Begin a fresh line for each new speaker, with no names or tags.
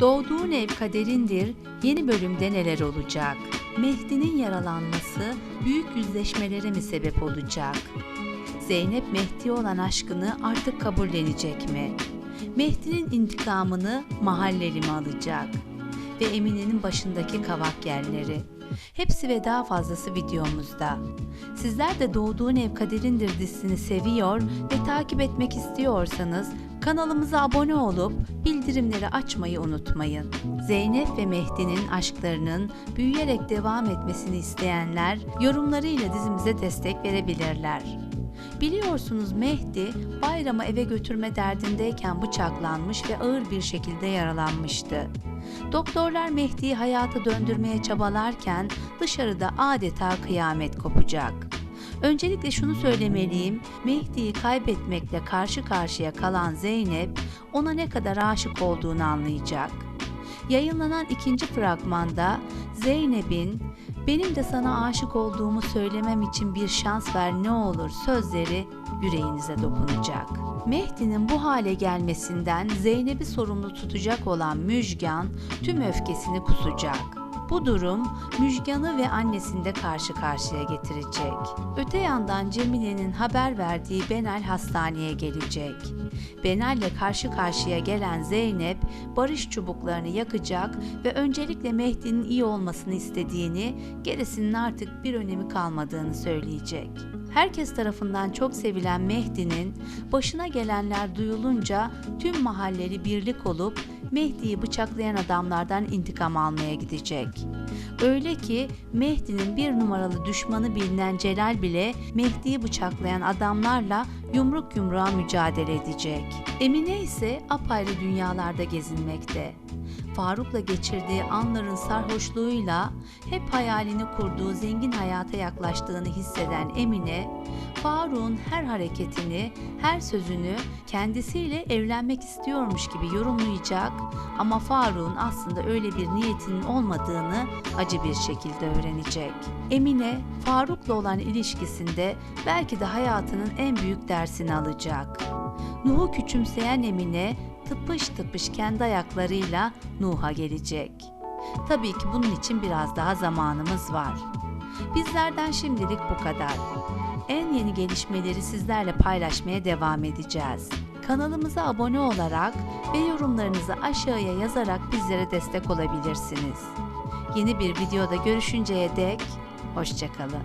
Doğduğun ev kaderindir. Yeni bölümde neler olacak? Mehdi'nin yaralanması büyük yüzleşmelere mi sebep olacak? Zeynep Mehdi'ye olan aşkını artık kabullenecek mi? Mehdi'nin intikamını mahalleli mi alacak? Ve Emine'nin başındaki kavak yerleri. Hepsi ve daha fazlası videomuzda. Sizler de Doğduğun Ev Kaderindir dizisini seviyor ve takip etmek istiyorsanız kanalımıza abone olup bildirimleri açmayı unutmayın. Zeynep ve Mehdi'nin aşklarının büyüyerek devam etmesini isteyenler yorumlarıyla dizimize destek verebilirler. Biliyorsunuz Mehdi bayramı eve götürme derdindeyken bıçaklanmış ve ağır bir şekilde yaralanmıştı. Doktorlar Mehdi'yi hayata döndürmeye çabalarken dışarıda adeta kıyamet kopacak. Öncelikle şunu söylemeliyim, Mehdi'yi kaybetmekle karşı karşıya kalan Zeynep ona ne kadar aşık olduğunu anlayacak. Yayınlanan ikinci fragmanda Zeynep'in benim de sana aşık olduğumu söylemem için bir şans ver ne olur sözleri yüreğinize dokunacak. Mehdi'nin bu hale gelmesinden Zeynep'i sorumlu tutacak olan Müjgan tüm öfkesini kusacak. Bu durum Müjgan'ı ve annesini de karşı karşıya getirecek. Öte yandan Cemile'nin haber verdiği Benal hastaneye gelecek. Benal'le karşı karşıya gelen Zeynep barış çubuklarını yakacak ve öncelikle Mehdi'nin iyi olmasını istediğini, gerisinin artık bir önemi kalmadığını söyleyecek. Herkes tarafından çok sevilen Mehdi'nin başına gelenler duyulunca tüm mahalleli birlik olup Mehdi'yi bıçaklayan adamlardan intikam almaya gidecek. Öyle ki Mehdi'nin bir numaralı düşmanı bilinen Celal bile Mehdi'yi bıçaklayan adamlarla yumruk yumruğa mücadele edecek. Emine ise apayrı dünyalarda gezinmekte. Faruk'la geçirdiği anların sarhoşluğuyla hep hayalini kurduğu zengin hayata yaklaştığını hisseden Emine, Faruk'un her hareketini, her sözünü kendisiyle evlenmek istiyormuş gibi yorumlayacak ama Faruk'un aslında öyle bir niyetinin olmadığını acı bir şekilde öğrenecek. Emine, Faruk'la olan ilişkisinde belki de hayatının en büyük dersini alacak. Nuh'u küçümseyen Emine tıpış tıpış kendi ayaklarıyla Nuh'a gelecek. Tabii ki bunun için biraz daha zamanımız var. Bizlerden şimdilik bu kadar. En yeni gelişmeleri sizlerle paylaşmaya devam edeceğiz. Kanalımıza abone olarak ve yorumlarınızı aşağıya yazarak bizlere destek olabilirsiniz. Yeni bir videoda görüşünceye dek hoşçakalın.